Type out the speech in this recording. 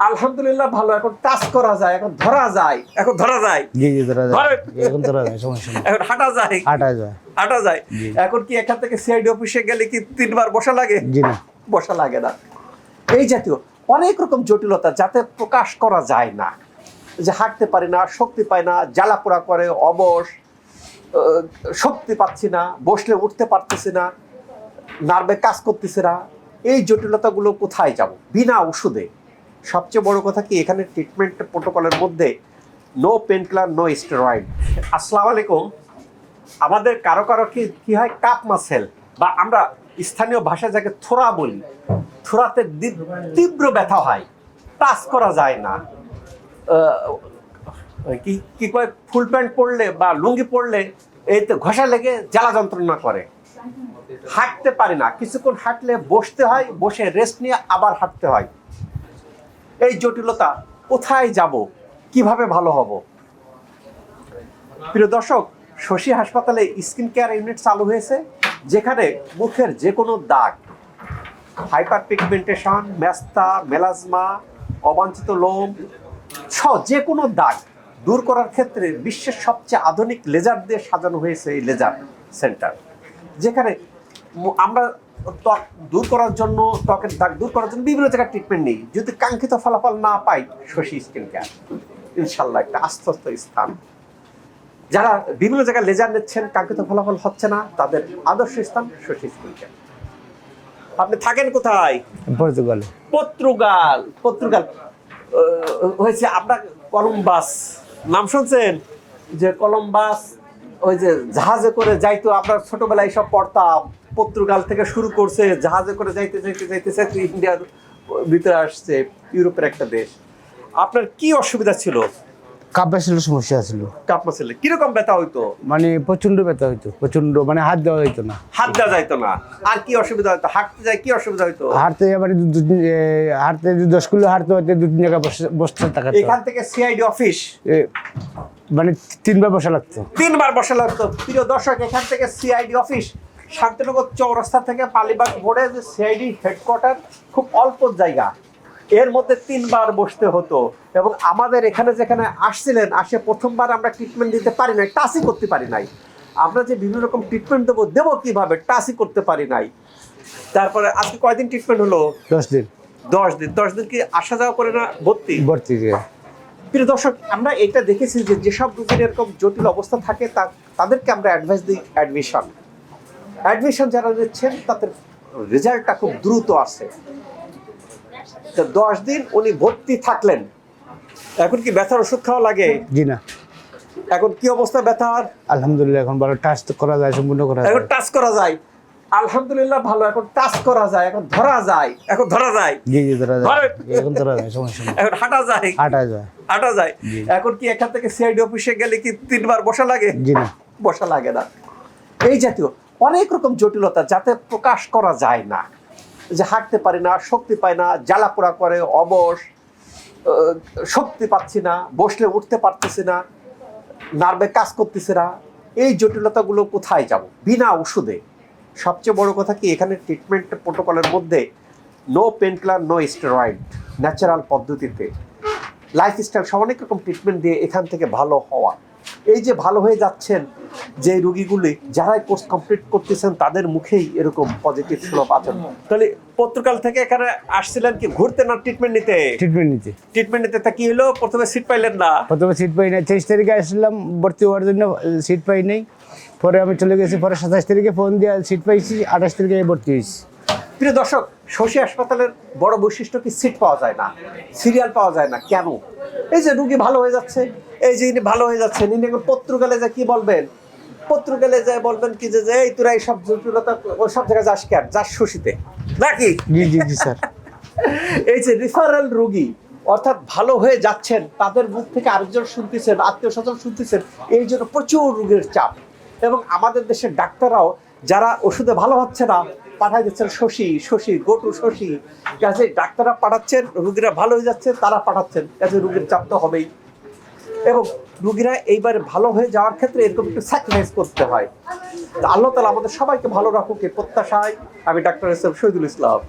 আলহামদুলিল্লাহ ভালো এখন টাচ করা যায় এখন ধরা যায় এখন ধরা যায়। জি জি ধরা যায়। এখন ধরা যায় সমস্যা এখন হাঁটা যায়। হাঁটা যায়। হাঁটা যায়। এখন কি এখান থেকে সিআইডি অফিসে গেলে কি তিনবার বসা লাগে? জি না। বসা লাগে না। এই জাতীয় অনেক রকম জটিলতা যাতে প্রকাশ করা যায় না। যে হাঁটতে পারি না শক্তি পাই না জ্বালাপোড়া করে অবশ শক্তি পাচ্ছি না বসলে উঠতে পারতেছি না নার্ভে কাজ করতেছে না এই জটিলতাগুলো কোথায় যাব? বিনা ওষুধে। সবচেয়ে বড় কথা কি, এখানে ট্রিটমেন্ট প্রোটোকলের মধ্যে no pain killer no steroid আসসালামু আলাইকুম। আমাদের কারও কারও কি কি হয়? কাপ মাসেল বা আমরা স্থানীয় ভাষায় যাকে থোড়া বলি, থোড়াতে তীব্র ব্যথা হয়। টাচ করা যায় না। কি কি কয়? ফুল প্যান্ট পরলে বা লুঙ্গি পরলে এই তো ঘষা লেগে জ্বালা যন্ত্রণা করে। হাঁটতে পারি না। কিছুক্ষণ হাঁটলে বসতে হয়, বসে রেস্ট নিয়ে আবার হাঁটতে হয়। এই জটিলতা কোথায় যাব? কীভাবে ভালো হব? প্রিয় দর্শক, শশী হাসপাতালে স্কিন কেয়ার ইউনিট চালু হয়েছে, যেখানে মুখের যে কোনো দাগ হাইপার পিগমেন্টেশন মেস্তা মেলাজমা, অবাঞ্ছিত লোম সহ যে কোনো দাগ দূর করার ক্ষেত্রে বিশ্বের সবচেয়ে আধুনিক লেজার দিয়ে সাজানো হয়েছে এই লেজার সেন্টার। যেখানে আমরা ত্বক দূর করার জন্য ত্বকের দাগ দূর করার জন্য বিভিন্ন জায়গায় ট্রিটমেন্ট নেই। যদি কাঙ্ক্ষিত ফলাফল না পাই শশী স্কিন কেয়ার ইনশাল্লাহ একটা আস্থস্ত স্থান। যারা বিভিন্ন জায়গায় লেজার নিচ্ছেন কাঙ্ক্ষিত ফলাফল হচ্ছে না তাদের আদর্শ স্থান শশী স্কিন কেয়ার আপনি থাকেন কোথায়? পর্তুগালে। পর্তুগাল। পর্তুগাল হয়েছে আমরা কলম্বাস। নাম শুনছেন? যে কলম্বাস ওই যে জাহাজে করে যাইতো আমরা ছোটবেলায় সব পড়তাম। পর্তুগাল থেকে শুরু করছে জাহাজে করে যাইতে যাইতে যাইতে যাইতে ইন্ডিয়ার ভিতরে আসছে ইউরোপের একটা দেশ। আপনার কি অসুবিধা ছিল? কাপের সমস্যা ছিল। কাপ মাসেলে কীরকম ব্যথা হইতো? মানে প্রচণ্ড ব্যথা হইতো প্রচণ্ড মানে হাত দেওয়া হইতো না। হাত দেওয়া যাইতো না। আর কি অসুবিধা হইতো? হাঁটতে যায় কি অসুবিধা হইতো? হাঁটতে মানে এ, হাঁটতে দশ কিলো হাঁটতে হইতে দু তিন জায়গায় বসে বসতে থাকাতে এখান থেকে সিআইডি অফিস? মানে তিনবার বসা লাগতো। তিনবার বসা লাগতো। প্রিয় দর্শক এখান থেকে সিআইডি অফিস শান্তিনগর চৌরাস্তা থেকে পালিবাগ মোড়ে যে সিআইডি হেডকোয়ার্টার খুব অল্প জায়গা। এর মধ্যে তিনবার বসতে হতো এবং আমাদের এখানে যেখানে আসছিলেন আসে প্রথমবার আমরা ট্রিটমেন্ট দিতে পারি নাই টাচই করতে পারি নাই। আমরা যে বিভিন্ন রকম ট্রিটমেন্ট দেবো দেবো কীভাবে টাচই করতে পারি নাই। তারপরে আজকে কয়দিন ট্রিটমেন্ট হলো? দশ দিন। দশ দিন। দশ দিন কি আসা যাওয়া করে না ভর্তি? ভর্তি প্রিয় দর্শক আমরা এটা দেখেছি যে যেসব রোগীর এরকম জটিল অবস্থা থাকে তাদেরকে আমরা অ্যাডভাইস দিই অ্যাডমিশন অ্যাডমিশন যারা নিচ্ছেন তাদের রেজাল্টটা খুব দ্রুত আসে। তো দশ দিন উনি ভর্তি থাকলেন। এখন কি ব্যথার ওষুধ খাওয়া লাগে? জি না। এখন কি অবস্থা ব্যথার? আলহামদুলিল্লাহ এখন ভালো টাচ করা যায় সম্পূর্ণ করা এখন টাচ করা যায়। আলহামদুলিল্লাহ ভালো এখন টাচ করা যায় এখন ধরা যায়। এখন ধরা যায়। জি জি ধরা যায়। এখন ধরা যায় সমস্যা নেই। এখন হাঁটা যায়। হাঁটা যায়। হাঁটা যায়। এখন কি এখান থেকে সিআইডি অফিসে গেলে কি তিনবার বসা লাগে? জি না। বসা লাগে না। এই জাতীয় অনেক রকম জটিলতা যাতে প্রকাশ করা যায় না। যে হাঁটতে পারি না, শক্তি পায় না জ্বালাপোড়া করে, অবশ শক্তি পাচ্ছি না, বসলে উঠতে পারতেছি না, নার্ভে কাজ করতেছে না, এই জটিলতাগুলো কোথায় যাব? বিনা ওষুধে। সবচেয়ে বড় কথা কি, এখানে ট্রিটমেন্ট প্রোটোকলের মধ্যে no painkiller no steroid natural পদ্ধতিতে। লাইফস্টাইল সব অনেক রকম ট্রিটমেন্ট দিয়ে এখান থেকে ভালো হওয়া। এই যে ভালো হয়ে যাচ্ছেন যে রুগীগুলি যারাই কোর্স কমপ্লিট করতেছেন তাদের মুখেই এরকম পজিটিভ সুলভ আচরণ। তাহলে পর্তুগাল থেকে এখানে আসছিলেন কি ঘুরতে না ট্রিটমেন্ট নিতে? ট্রিটমেন্ট নিতে। ট্রিটমেন্ট নিতে তা কি হলো? প্রথমে সিট পাইলেন না? প্রথমে সিট পাই নাই। তেইশ তারিখে আসলাম ভর্তি হওয়ার জন্য সিট পাই নাই। পরে আমি চলে গেছি পরে সাতাশ তারিখে ফোন দিয়ে সিট পাইছি আঠাশ তারিখে ভর্তি হয়েছি। প্রিয় দর্শক শশী হাসপাতালের বড় বৈশিষ্ট্য কি? সিট পাওয়া যায় না। সিরিয়াল পাওয়া যায় না। কেন? এই যে রুগী ভালো হয়ে যাচ্ছে এই যে ইনি ভালো হয়ে যাচ্ছেন ইনি এখন পর্তুগালে যা কি বলবেন? পর্তুগালে যায় বলবেন কি যে এই তোরা এই সব জটিলতা সব জায়গায় যাস কেন? যাস শশীতে। নাকি? জি জি জি স্যার। এই যে রিফারেল রুগী অর্থাৎ ভালো হয়ে যাচ্ছেন তাদের মুখ থেকে আরেকজন শুনতেছেন আত্মীয় স্বজন শুনতেছেন এই জন্য প্রচুর রোগের চাপ। এবং আমাদের দেশের ডাক্তাররাও যারা ওষুধে ভালো হচ্ছে না পাঠাই দিচ্ছেন শশী শশী, গোটু শশী। কাজে ডাক্তাররা পাঠাচ্ছেন, রুগীরা ভালো হয়ে যাচ্ছে, তারা পাঠাচ্ছেন। কাজে রুগীর চাপ তো হবেই। এবং রুগীরা এইবার ভালো হয়ে যাওয়ার ক্ষেত্রে এরকম একটু স্যাক্রিফাইস করতে হয়। আল্লাহ তালা আমাদের সবাইকে ভালো রাখুক, এই প্রত্যাশায় আমি ডাক্তার এস শহীদুল ইসলাম।